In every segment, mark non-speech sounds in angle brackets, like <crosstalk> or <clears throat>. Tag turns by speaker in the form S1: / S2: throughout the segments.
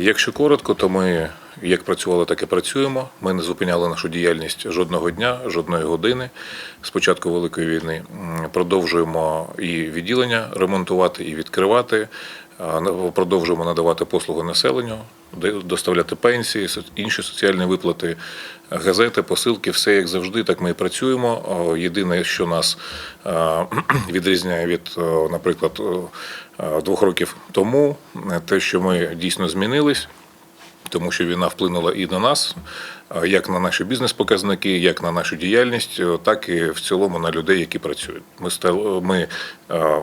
S1: Якщо коротко, то ми як працювали, так і працюємо. Ми не зупиняли нашу діяльність жодного дня, жодної години з початку Великої війни. Продовжуємо і відділення ремонтувати, і відкривати. Продовжуємо надавати послуги населенню, доставляти пенсії, інші соціальні виплати, газети, посилки, все як завжди. Так ми і працюємо. Єдине, що нас <clears throat> відрізняє від, наприклад, двох років тому, е, те, що ми дійсно змінились тому що війна вплинула і на нас, як на наші бізнес-показники, як на нашу діяльність, так і в цілому на людей, які працюють. Ми стали, ми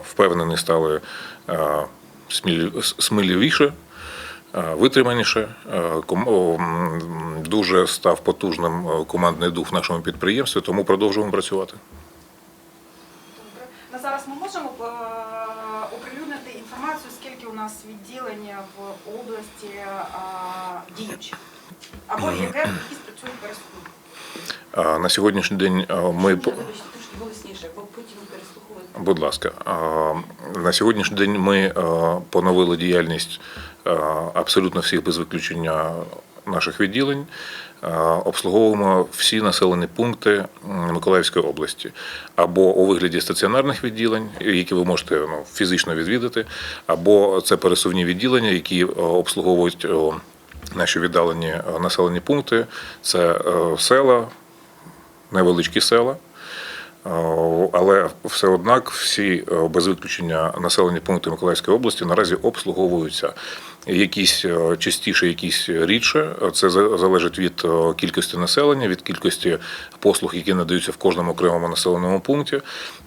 S1: впевнені стали сміливіше. е, Витриманіше, Е, дуже став потужним е, командний дух в нашому підприємстві, тому продовжуємо працювати.
S2: Добре. На зараз ми можемо оприлюднити інформацію, скільки у нас відділень в області діючих, або яке які працюють пересудні.
S1: На сьогоднішній день ми по-
S3: Вибачте, трошки голосніше, бо потім переслуховувати.
S1: Будь ласка, на сьогоднішній день ми поновили діяльність абсолютно всіх без виключення наших відділень. Обслуговуємо всі населені пункти Миколаївської області або у вигляді стаціонарних відділень, які ви можете ну, фізично відвідати, або це пересувні відділення, які е, обслуговують наші віддалені е, населені пункти. Це е, села, невеличкі села. Е, Але все однак всі е, без виключення населені пункти Миколаївської області наразі обслуговуються. Якісь е, частіше, якісь рідше. Це залежить від кількості населення, від кількості послуг, які надаються в кожному окремому населеному пункті.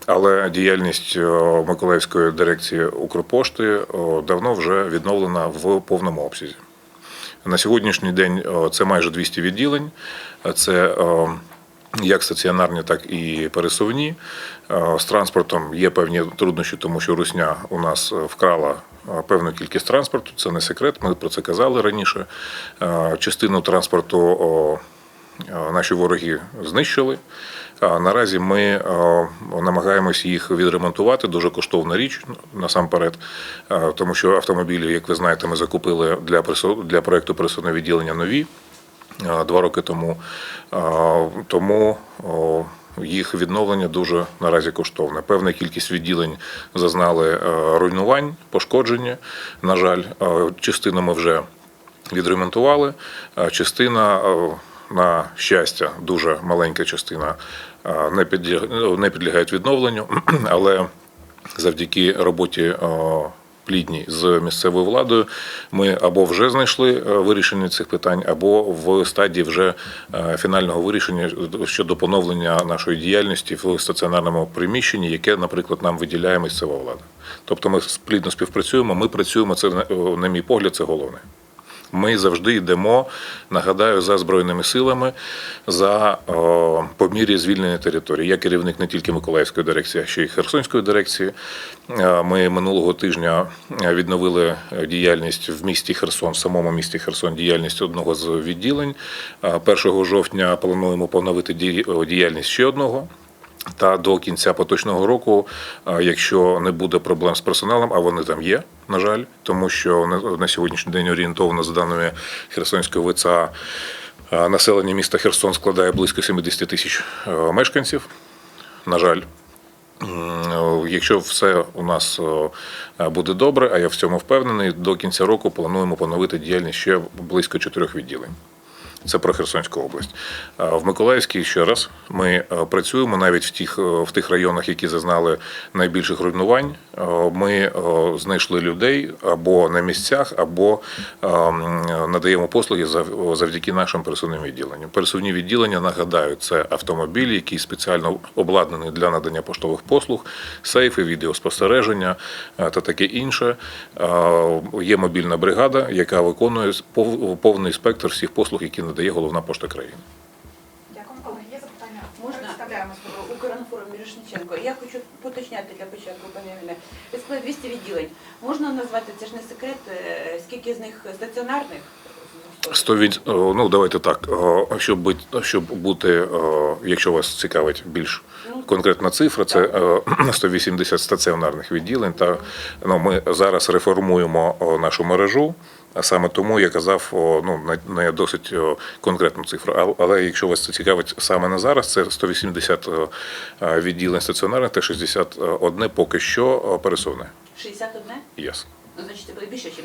S1: Але діяльність Миколаївської дирекції Укрпошти давно вже відновлена в повному обсязі. На сьогоднішній день це майже 200 відділень. Це як стаціонарні, так і пересувні. Е, З транспортом є певні труднощі, тому що Русня у нас е, вкрала е, певну кількість транспорту. Це не секрет. Ми про це казали раніше. Частину транспорту наші вороги знищили. Наразі ми намагаємось їх відремонтувати. Дуже коштовна річ насамперед, тому що автомобілі, як ви знаєте, ми закупили для для проекту пересувного відділення нові два роки тому. Е, Тому їх відновлення дуже наразі коштовне. Певна кількість відділень зазнали е, руйнувань, пошкодження. На жаль, Е, частину ми вже відремонтували, частина. е, На щастя, дуже маленька частина е, не підлягають відновленню, <clears throat> але завдяки роботі е, плідній з місцевою владою ми або вже знайшли е, вирішення цих питань, або в стадії вже е, фінального вирішення щодо поновлення нашої діяльності в стаціонарному приміщенні, яке, наприклад, нам виділяє місцева влада. Тобто ми плідно співпрацюємо, ми працюємо, це, на- на мій погляд, це головне. Ми завжди йдемо, нагадаю, за збройними силами, за о, звільнення території. Я керівник не тільки Миколаївської дирекції, а ще й Херсонської дирекції. Е, Ми минулого тижня відновили діяльність в місті Херсон, в самому місті Херсон, діяльність одного з відділень. Е, 1 жовтня плануємо поновити діяльність ще одного. Та до кінця поточного року, якщо не буде проблем з персоналом, а вони там є, на жаль, тому що на- сьогоднішній день орієнтовно за даними Херсонського ВЦА населення міста Херсон складає близько 70 тисяч е, мешканців. На жаль. Якщо все у нас е, буде добре, а я в цьому впевнений, до кінця року плануємо поновити діяльність ще близько чотирьох відділень. Це про Херсонську область. В Миколаївській ще раз ми е, працюємо навіть в тих, е, в тих районах, які зазнали найбільших руйнувань. Е, Ми знайшли людей або на місцях, або е, надаємо послуги завдяки нашим пересувним відділенням. Пересувні відділення, нагадаю, це автомобіль, який спеціально обладнаний для надання поштових послуг, сейфи, відеоспостереження та таке інше. Є мобільна бригада, яка виконує повний спектр всіх послуг, які надає головна пошта країни.
S2: Дякую, колеги. Є запитання?
S3: Можна
S2: Представляємось.
S3: Укрінформ Мірошниченко. Я хочу поточняти для початку, пані Ірина. Ви сказали 200 відділень. Можна назвати, це ж не секрет, е, скільки з них стаціонарних?
S1: 100 від... ну давайте так, щоб бути, щоб бути, якщо вас цікавить більш конкретна цифра, це е, <clears throat> 180 стаціонарних відділень. Та ну, ми зараз реформуємо нашу мережу. А Саме тому я казав ну, на, на досить конкретну цифру. Але якщо вас це цікавить саме на зараз, це 180 о, е, відділень стаціонарних та 61 поки що пересувне.
S3: 61?
S1: Yes.
S3: Ну, значить, це буде більше, ніж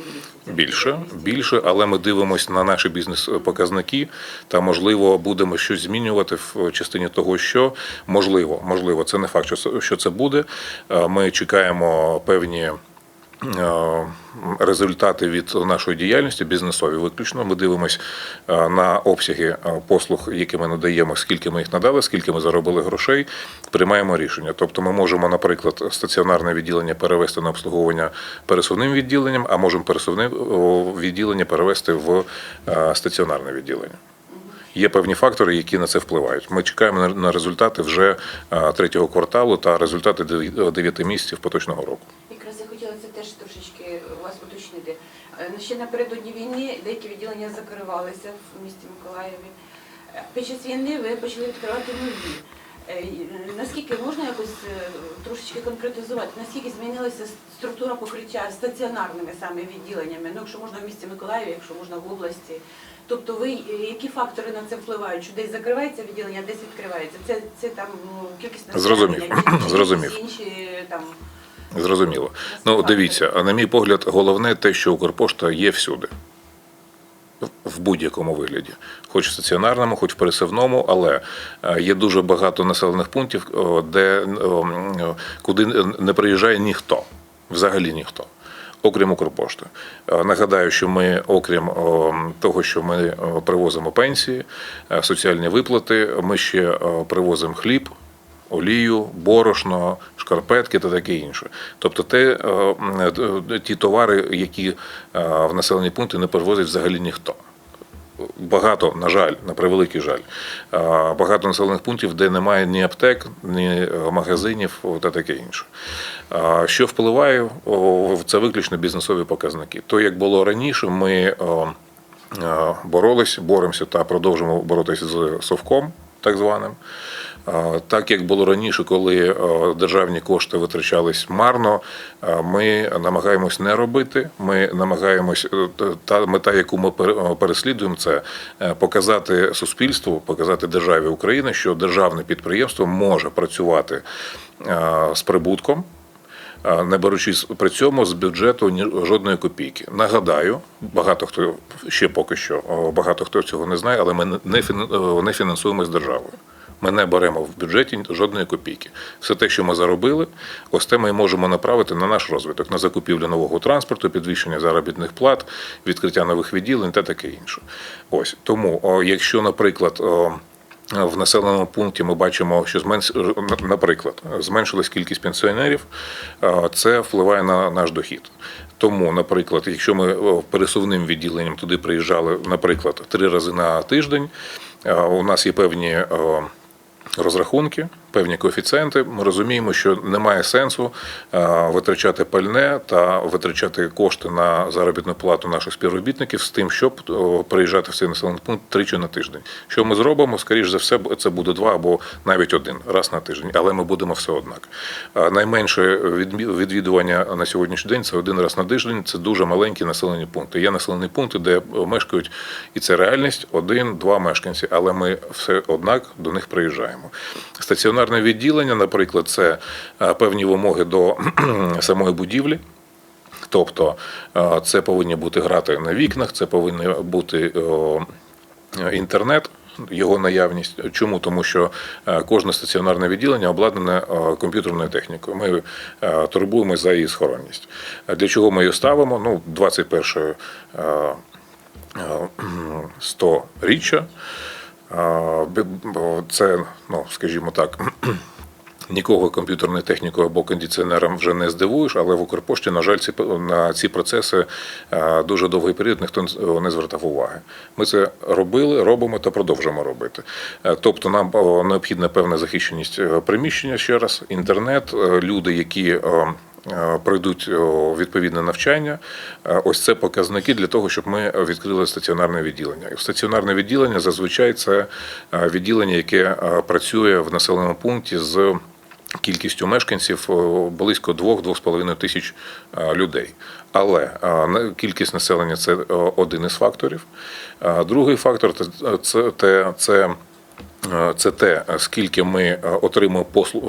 S3: 200.
S1: Більше, більше, але ми дивимося на наші бізнес-показники та можливо будемо щось змінювати в частині того, що можливо, можливо, це не факт, що це, що це буде. Е, Ми чекаємо певні. Е, Результати від нашої діяльності бізнесові виключно. Ми дивимося на обсяги е, послуг, які ми надаємо, скільки ми їх надали, скільки ми заробили грошей, приймаємо рішення. Тобто, ми можемо, наприклад, стаціонарне відділення перевести на обслуговування пересувним відділенням, а можемо пересувне відділення перевести в е, стаціонарне відділення. Є певні фактори, які на це впливають. Ми чекаємо на- результати вже е, третього кварталу та результати дев'я- дев'яти місяців поточного року.
S3: Якраз я хотіла це теж трошечки у вас уточнити. Е, Ще напередодні війни деякі відділення закривалися в місті Миколаєві. Е, Під час війни ви почали відкривати нові. Е, е, Наскільки можна якось трошечки конкретизувати, наскільки змінилася структура покриття стаціонарними саме відділеннями, ну якщо можна в місті Миколаєві, якщо можна в області. Тобто ви які фактори на це впливають? Що десь закривається відділення, десь відкривається? Це, це там ну, кількість <clears throat>
S1: Зрозумів.
S3: інші там.
S1: Зрозуміло. Ну, дивіться, а на мій погляд, головне те, що Укрпошта є всюди. В- будь-якому вигляді, хоч в стаціонарному, хоч в пересувному, але е, є дуже багато населених пунктів, де куди не приїжджає ніхто, взагалі ніхто, окрім Укрпошти. Е, Нагадаю, що ми, окрім того, що ми привозимо пенсії, е, соціальні виплати, ми ще привозимо хліб, олію, борошно, шкарпетки та таке інше. Тобто те, е, е, ті товари, які е, в населені пункти не перевозить взагалі ніхто. Багато, на жаль, на превеликий жаль, багато населених пунктів, де немає ні аптек, ні магазинів та таке інше. Що впливає, це виключно бізнесові показники. То, як було раніше, ми боролись, боремося та продовжимо боротися з совком, так званим. Так як було раніше, коли е, державні кошти витрачались марно, е, ми намагаємось не робити. Ми намагаємось е, та мета, яку ми пере- переслідуємо, це показати суспільству, показати державі України, що державне підприємство може працювати з прибутком. Не беручи при цьому з бюджету жодної копійки. Нагадаю, багато хто ще поки що багато хто цього не знає, але ми не фінансуємо з державою. Ми не беремо в бюджеті жодної копійки. Все те, що ми заробили, ось те ми можемо направити на наш розвиток, на закупівлю нового транспорту, підвищення заробітних плат, відкриття нових відділень та таке інше. Ось тому, якщо, наприклад, в населеному пункті ми бачимо, що зменш... наприклад, зменшилась кількість пенсіонерів, це впливає на наш дохід. Тому, наприклад, якщо ми пересувним відділенням туди приїжджали, наприклад, три рази на тиждень, у нас є певні розрахунки, певні коефіцієнти. Ми розуміємо, що немає сенсу е, витрачати пальне та витрачати кошти на заробітну плату наших співробітників з тим, щоб е, приїжджати в цей населений пункт тричі на тиждень. Що ми зробимо? Скоріш за все, це буде два або навіть один раз на тиждень, але ми будемо все однак. Е, Найменше відвідування на сьогоднішній день це один раз на тиждень. Це дуже маленькі населені пункти. Є населені пункти, де мешкають, і це реальність один-два мешканці, але ми все однак до них приїжджаємо. Стаціонарне відділення, наприклад, це е, певні вимоги до <clears throat> самої будівлі. Тобто е, це повинні бути грати на вікнах, це повинен бути інтернет. Його наявність. Чому? Тому що е, кожне стаціонарне відділення обладнане комп'ютерною технікою. Ми турбуємося за її схоронність. Для чого ми її ставимо? Ну, 21 е, е, <clears throat> 100 річчя. Це, ну, скажімо так, <clears throat> Нікого комп'ютерною технікою або кондиціонером вже не здивуєш, але в Укрпошті, на жаль, ці на ці процеси е, дуже довгий період ніхто не звертав уваги. Ми це робили, робимо та продовжуємо робити. Е, Тобто нам необхідна певна захищеність е, приміщення ще раз, інтернет, люди, які пройдуть відповідне навчання. Е, Ось це показники для того, щоб ми відкрили стаціонарне відділення. І Стаціонарне відділення зазвичай це е, відділення, яке е, працює в населеному пункті з кількістю мешканців е, близько 2-2,5 тисяч е, людей. Але е, кількість населення це е, один із факторів. Е, Другий фактор це, це, це Е, Це те, скільки ми е, отримуємо послуг,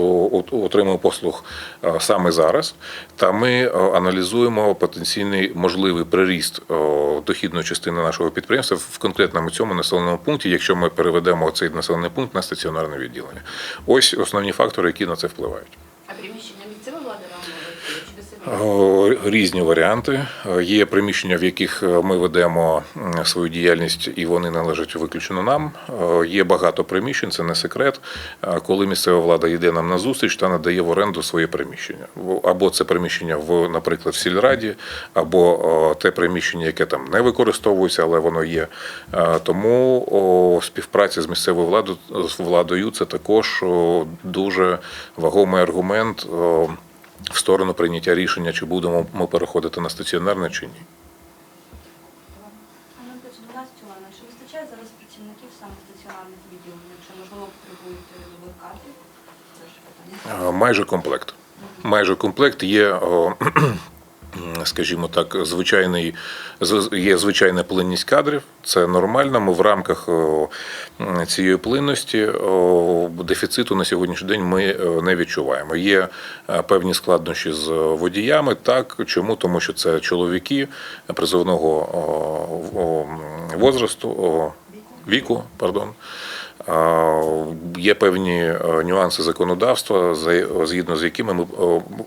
S1: отримуємо послуг е, саме зараз, та ми е, аналізуємо потенційний можливий приріст е, дохідної частини нашого підприємства в конкретному цьому населеному пункті, якщо ми переведемо цей населений пункт на стаціонарне відділення. Ось основні фактори, які на це впливають.
S3: А приміщення місцева влада вам надає чи до себе?
S1: О, Різні варіанти. Є приміщення, в яких е, ми ведемо свою діяльність, і вони належать виключно нам. Є багато приміщень, це не секрет. Коли місцева влада йде нам на зустріч та надає в оренду своє приміщення. Або це приміщення в, наприклад, в сільраді, або те приміщення, яке там не використовується, але воно є. Тому співпраця з місцевою владою з владою це також дуже вагомий аргумент. В сторону прийняття рішення, чи будемо ми переходити на стаціонарне чи ні.
S4: Анна 512 Олена, чи вистачає зараз працівників саме стаціонарних відділень? Чи можливо потребуєте нових кадрів?
S1: Е, Майже комплект. Майже комплект є, скажімо так, звичайний є звичайна плинність кадрів. Це нормально. Ми в рамках цієї плинності дефіциту на сьогоднішній день ми е, не відчуваємо. Є е, певні складнощі з водіями. Так чому? Тому що це чоловіки призовного возрасту, віку, пардон. Є певні е, нюанси законодавства, за- згідно з якими ми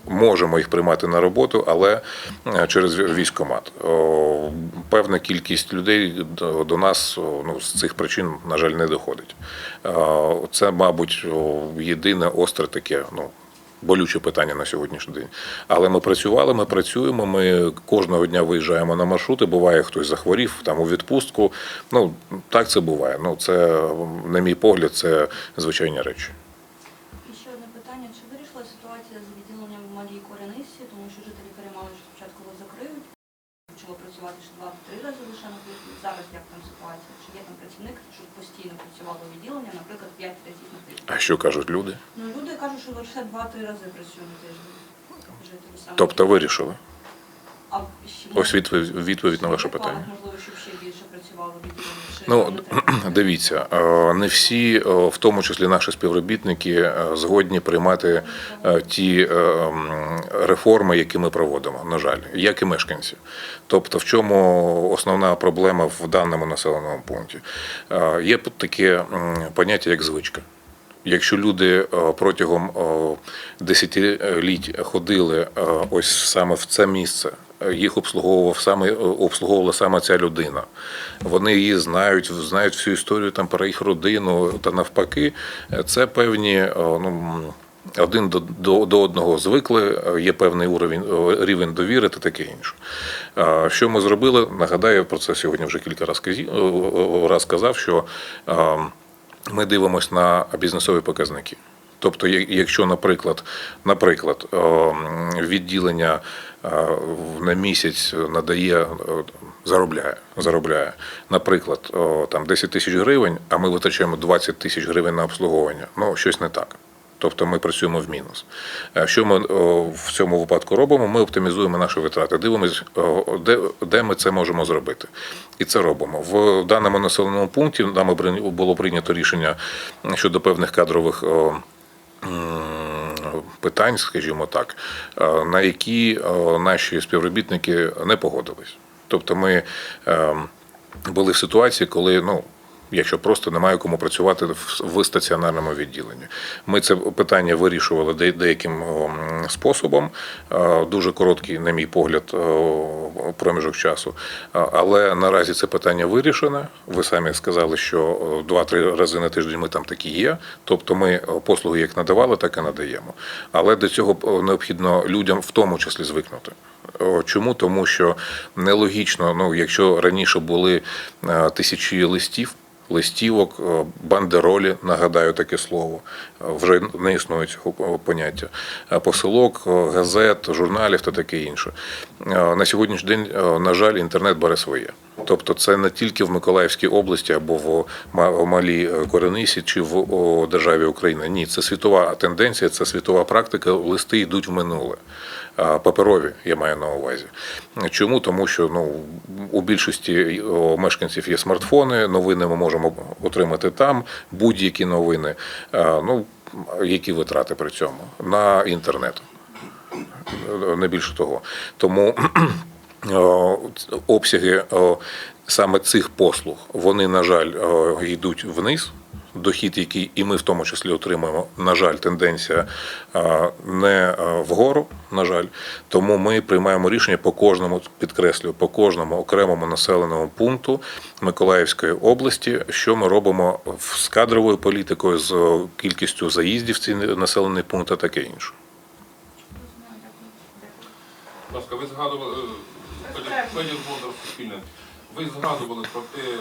S1: можемо їх приймати на роботу, але е, через військкомат. Певна кількість людей до до нас ну, з цих причин, на жаль, не доходить. Е, Це, мабуть, єдине остре таке. Ну, болюче питання на сьогоднішній день. Але ми працювали, ми працюємо. Ми кожного дня виїжджаємо на маршрути. Буває, хтось захворів там у відпустку. Ну так це буває. Ну це, на мій погляд, це звичайні речі.
S4: І ще одне питання. Чи вирішила ситуація з відділенням в малій Коренисі, тому що жителі переймали, що спочатку його закриють, почало працювати ще два-три рази лише на тиждень. Зараз як там ситуація? Чи є там працівник, щоб постійно працювало відділення, наприклад, п'ять разів на тиждень?
S1: А що кажуть люди?
S4: Ну люди кажуть, що лише два-три рази працює на тиждень.
S1: Тобто вирішили.
S4: А
S1: Ось відповідь, відповідь на ваше питання.
S4: Можливо, щоб ще більше відділення.
S1: Ну <clears throat> дивіться, е, не всі, е, в тому числі наші співробітники, е, згодні приймати ті реформи, які ми проводимо. На жаль, як і мешканці. Тобто, в чому основна проблема в даному населеному пункті? Є таке поняття як звичка. Якщо люди протягом десятиліть ходили ось саме в це місце, їх обслуговував саме е, обслуговувала саме ця людина. Вони її знають, знають всю історію там про їх родину та навпаки. Це певні е, ну. Один до, до, до одного звикли, е, є певний уровень рівень довіри та таке інше. Що ми зробили? Нагадаю, про це сьогодні вже кілька разів раз казав, що ми дивимося на бізнесові показники. Тобто, якщо, наприклад, наприклад, відділення на місяць надає, е, заробляє, заробляє, наприклад, там 10 тисяч гривень, а ми витрачаємо 20 тисяч гривень на обслуговування, ну щось не так. Тобто ми працюємо в мінус. Е, Що ми в цьому випадку робимо? Ми оптимізуємо наші витрати, дивимося, де, де ми це можемо зробити. І це робимо. В даному населеному пункті нами було прийнято рішення щодо певних кадрових. Питань, скажімо так, е, на які е, наші співробітники не погодились. Тобто ми е, були в ситуації, коли ну. Якщо просто немає кому працювати в стаціонарному відділенні, ми це питання вирішували деяким способом. Е, Дуже короткий, на мій погляд, проміжок часу. Але наразі це питання вирішене. Ви самі сказали, що о, два-три рази на тиждень ми там такі є. Тобто ми послуги як надавали, так і надаємо. Але до цього необхідно людям в тому числі звикнути. Чому? Тому що нелогічно, ну якщо раніше були е, тисячі листів. Листівок, е, бандеролі, нагадаю таке слово, е, вже не існує цього поняття. Е, Посилок, газет, журналів та таке інше. На сьогоднішній день, на жаль, інтернет бере своє. Тобто це не тільки в Миколаївській області або в Малій е, Коренисі чи в державі Україна. Ні, це світова тенденція, це світова практика. Листи йдуть в минуле. Паперові, я маю на увазі. Чому? Тому що ну, у більшості мешканців є смартфони, новини ми можемо отримати там, будь-які новини. Ну, які витрати при цьому? На інтернет. Не більше того. Тому обсяги саме цих послуг, вони, на жаль, йдуть вниз. Дохід, який і ми в тому числі отримуємо, на жаль, тенденція не вгору, на жаль. Тому ми приймаємо рішення по кожному, підкреслюю, по кожному окремому населеному пункту Миколаївської області, що ми робимо з кадровою політикою, з кількістю заїздів в ці населені пункти, таке інше.
S5: Ласка, ви згадували Федір Бондар Суспільне. Ви згадували про те, е,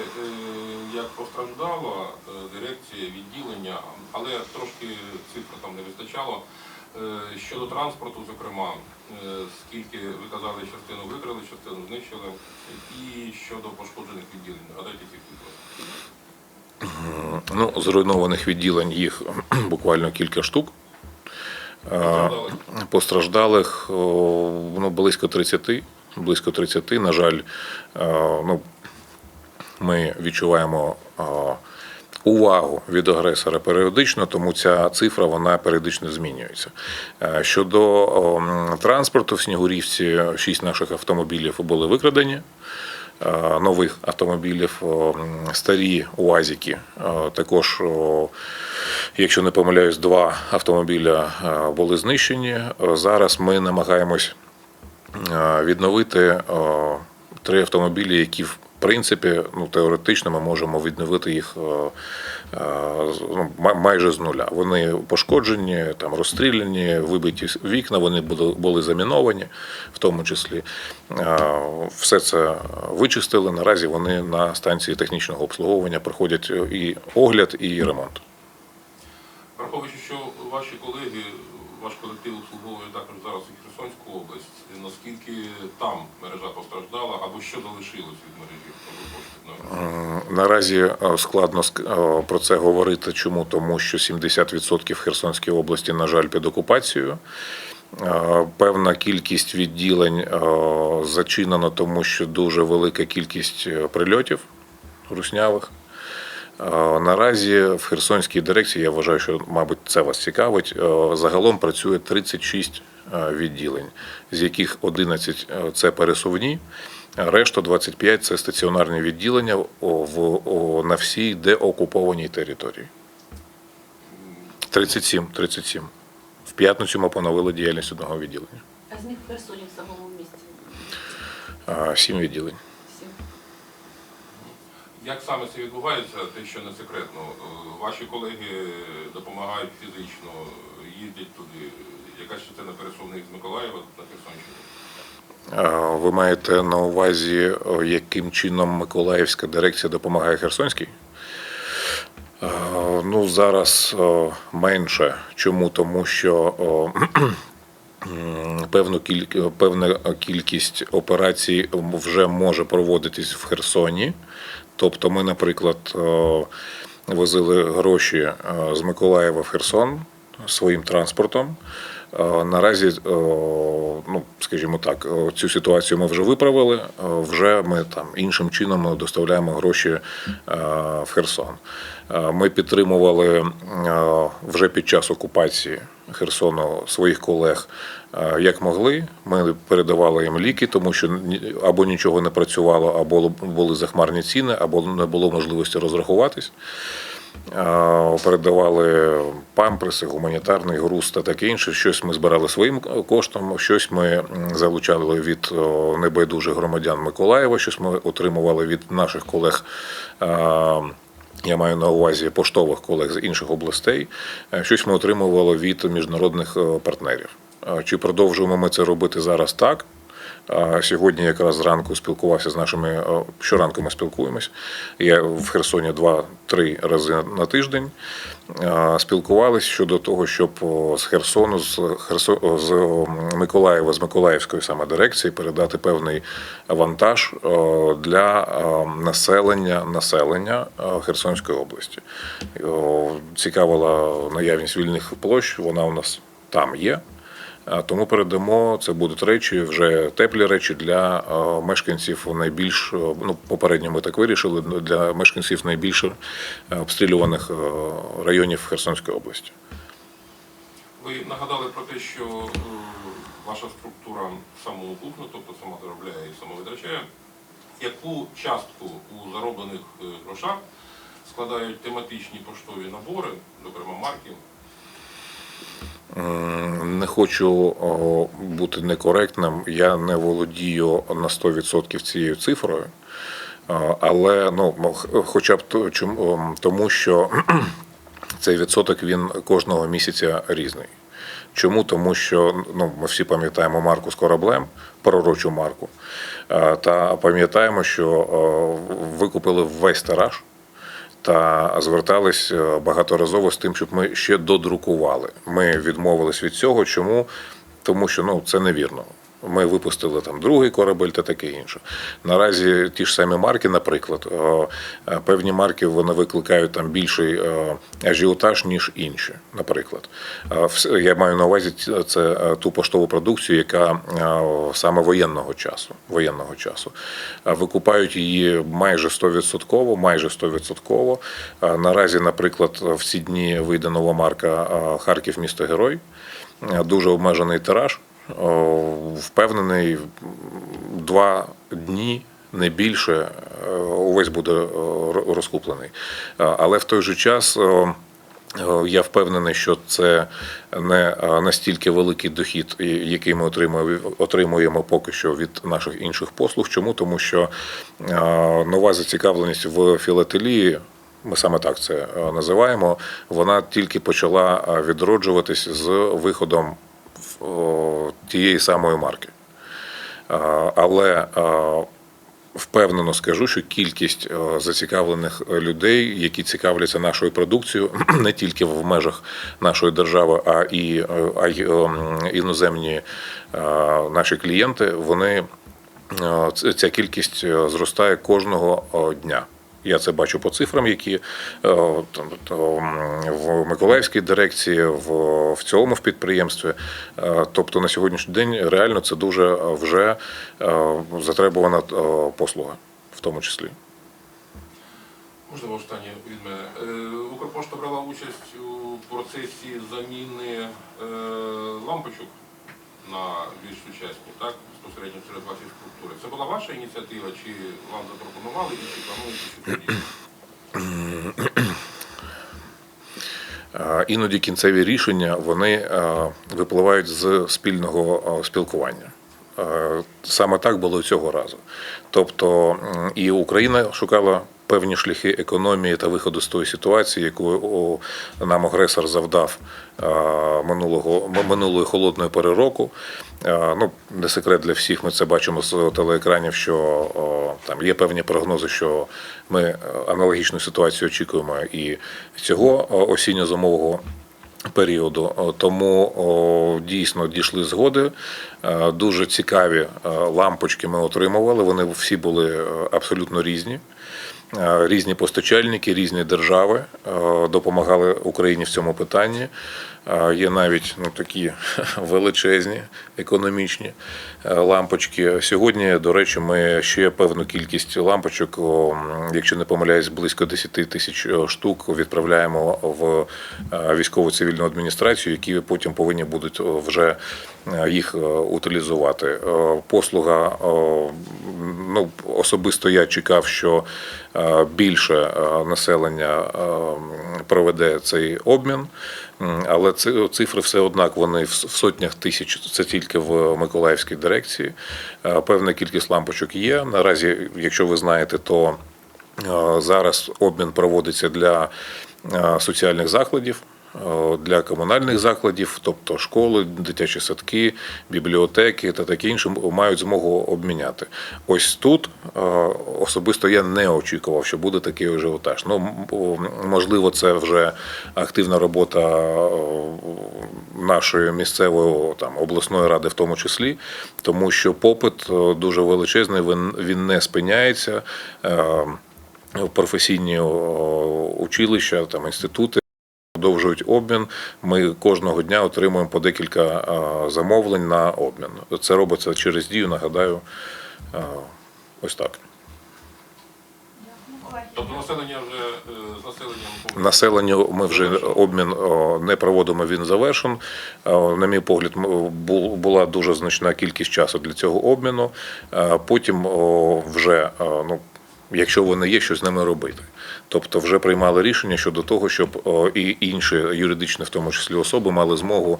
S5: як постраждала е, дирекція, відділення, але трошки цифр там не вистачало. Е, Щодо транспорту, зокрема, скільки ви казали, частину викрили, частину знищили, і щодо пошкоджених відділень. Нагадайте ці цифри.
S1: Ну, зруйнованих відділень їх <clears throat> буквально кілька штук. Постраждалих ну, близько 30. Близько 30. На жаль, ну, ми відчуваємо увагу від агресора періодично, тому ця цифра вона періодично змінюється. Е, Щодо транспорту, в Снігурівці 6 наших автомобілів були викрадені. Е, Нових автомобілів, старі УАЗики. Е, Також, якщо не помиляюсь, два автомобіля е, були знищені. Е, Зараз ми намагаємось е, відновити е, три автомобілі, які в принципі ну, теоретично ми можемо відновити їх е, е, ну, майже з нуля. Вони пошкоджені, там розстріляні, вибиті вікна, вони були, заміновані, в тому числі. Е, Все це вичистили. Наразі вони на станції технічного обслуговування проходять і огляд, і ремонт.
S5: Враховуючи, що ваші колеги, ваш колектив обслуговує також зараз і Херсонську область, наскільки там мережа постраждала або що залишилось від мережі?
S1: Наразі е, складно е, про це говорити. Чому? Тому що 70% Херсонської області, на жаль, під окупацією. Е, Певна кількість відділень е, зачинено, тому що дуже велика кількість е, прильотів руснявих. Е, Наразі в Херсонській дирекції, я вважаю, що, мабуть, це вас цікавить. е, Загалом працює 36 е, відділень, з яких 11 – це пересувні, а решта 25 – це стаціонарні відділення в, на всій деокупованій території. 37, 37. В п'ятницю ми поновили діяльність одного відділення.
S3: А з них в Херсоні в самому місті.
S1: Сім відділень.
S5: Як саме це відбувається, те, що не секретно, Е, ваші колеги допомагають фізично, їздять туди. Якась частина пересувних з Миколаєва на Херсонщину.
S1: Ви маєте на увазі, яким чином Миколаївська дирекція допомагає Херсонській? Ну, зараз менше. Чому? Тому що певну певна кількість операцій вже може проводитись в Херсоні. Тобто ми, наприклад, возили гроші е, з Миколаєва в Херсон своїм транспортом. Е, Наразі, е, ну скажімо так, е, цю ситуацію ми вже виправили. Вже ми там іншим чином доставляємо гроші в Херсон. Ми підтримували вже під час окупації Херсону своїх колег як могли. Ми передавали їм ліки, тому що або нічого не працювало, або були захмарні ціни, або не було можливості розрахуватись. Передавали памперси, гуманітарний груз та таке інше. Щось ми збирали своїм коштом, щось ми залучали від небайдужих громадян Миколаєва, щось ми отримували від наших колег. Я маю на увазі поштових колег з інших областей. Е, Щось ми отримували від міжнародних е, партнерів. Чи продовжуємо ми це робити зараз так? Сьогодні якраз зранку спілкувався з нашими щоранку. Ми спілкуємось. Я в Херсоні два-три рази на тиждень. Спілкувались щодо того, щоб з Херсону, з Херсо... з Миколаєва, з Миколаївської саме дирекції передати певний вантаж для населення населення Херсонської області. Цікавила наявність вільних площ. Вона у нас там є. А Тому передамо це будуть речі, вже теплі речі для е, мешканців найбільш е, ну попередньо ми так вирішили для мешканців найбільш е, обстрілюваних е, районів Херсонської області.
S5: Ви нагадали про те, що е, ваша структура самоокупна, тобто сама заробляє і самовитрачає. Яку частку у зароблених е, грошах складають тематичні поштові набори, зокрема марки?
S1: Не хочу бути некоректним. Я не володію на 100% цією цифрою, але ну хоча б тому, що <clears throat> цей відсоток він кожного місяця різний. Чому? Тому що ну, ми всі пам'ятаємо марку з кораблем, пророчу марку, та пам'ятаємо, що викупили весь тираж та звертались е, багаторазово з тим, щоб ми ще додрукували. Ми відмовились від цього. Чому? Тому що ну це невірно. Ми випустили там другий корабель та таке інше. Наразі ті ж самі марки, наприклад, е, певні марки вони викликають там більший е, ажіотаж, ніж інші. Наприклад, Е, я маю на увазі це ту поштову продукцію, яка саме воєнного часу. Воєнного часу викупають її майже 100%, майже 100%. Е, Наразі, наприклад, в ці дні вийде нова марка Харків місто Герой. Дуже обмежений тираж. О, Впевнений, два дні. Не більше е, увесь буде е, ро- розкуплений. Е, Але в той же час е, е, я впевнений, що це не е, настільки великий дохід, який ми отримуємо, поки що від наших інших послуг. Чому? Тому що е, нова зацікавленість в філателії. Ми саме так це е, називаємо. Вона тільки почала е, відроджуватись з виходом тієї самої марки. Але впевнено скажу, що кількість е, зацікавлених людей, які цікавляться нашою продукцією, <clears throat> не тільки в межах нашої держави, а і е, й ем, іноземні е, наші клієнти, вони е, ця кількість е, зростає кожного е, дня. Я це бачу по цифрам, які е, в Миколаївській дирекції, в, в цілому в підприємстві. Е, Тобто на сьогоднішній день реально це дуже е, вже затребувана послуга, в тому числі.
S5: Можливо, останнє від мене. Укрпошта брала участь у процесі заміни лампочок на більш сучасні, так, безпосередньо серед вашої структури. Це була ваша ініціатива, чи вам запропонували, і чи плануєте
S1: Іноді кінцеві рішення вони випливають з спільного спілкування. Саме так було цього разу. Тобто і Україна шукала певні шляхи економії та виходу з тої ситуації, яку нам агресор завдав е, минулого минулої холодної пори року. Е, Ну, не секрет для всіх, ми це бачимо з телеекранів, що там є певні прогнози, що ми е, аналогічну ситуацію очікуємо і цього осінньо-зимового періоду. Тому о, дійсно дійшли згоди. Дуже цікаві лампочки ми отримували. Вони всі були абсолютно різні. Е, Різні постачальники, різні держави е, допомагали Україні в цьому питанні. Є навіть ну, такі <laughs> величезні економічні е, лампочки. Сьогодні, до речі, ми ще певну кількість лампочок, якщо не помиляюсь, близько 10 тисяч е, штук відправляємо в е, військову цивільну адміністрацію, які потім повинні будуть вже їх утилізувати. Послуга, ну особисто я чекав, що більше населення проведе цей обмін. Але цифри все однак вони в сотнях тисяч. Це тільки в Миколаївській дирекції. Е, Певна кількість лампочок є. Наразі, якщо ви знаєте, то е, зараз обмін проводиться для е, соціальних закладів. Е, для комунальних закладів, тобто школи, дитячі садки, бібліотеки та таке інше, мають змогу обміняти. Ось тут е, особисто я не очікував, що буде такий ажіотаж. Ну, можливо, це вже активна робота е, нашої місцевої там обласної ради, в тому числі, тому що попит дуже величезний, він, він не спиняється. Професійні училища, там інститути продовжують обмін. Ми кожного дня отримуємо по декілька е, замовлень на обмін. Це робиться через дію, нагадаю, е, ось так.
S5: Тобто населення вже е, з населенням
S1: Населенню ми вже обмін не проводимо, він завершен. На мій погляд, була дуже значна кількість часу для цього обміну. Е, Потім вже, ну, якщо вони є, що з ними робити. Тобто вже приймали рішення щодо того, щоб і інші юридичні, в тому числі особи, мали змогу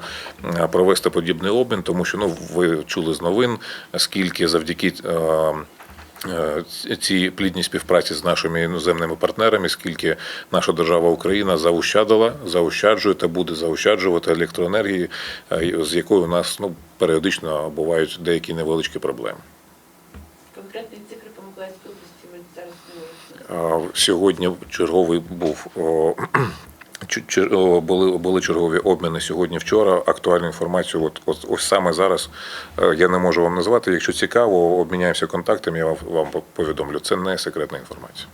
S1: провести подібний обмін, тому що ну ви чули з новин, скільки завдяки. е, е, цій плідній співпраці з нашими іноземними партнерами, скільки наша держава Україна заощадила, заощаджує та буде заощаджувати електроенергії, е, з якою у нас ну періодично бувають деякі невеличкі проблеми.
S3: Конкретні цифри по Миколаївській області ви зараз не можете.
S1: А, Сьогодні черговий був. <clears throat> Були, були чергові обміни сьогодні, вчора. Актуальну інформацію, от, от ось саме зараз е, я не можу вам назвати. Якщо цікаво, обміняємося контактами, я вам повідомлю. Це не секретна інформація.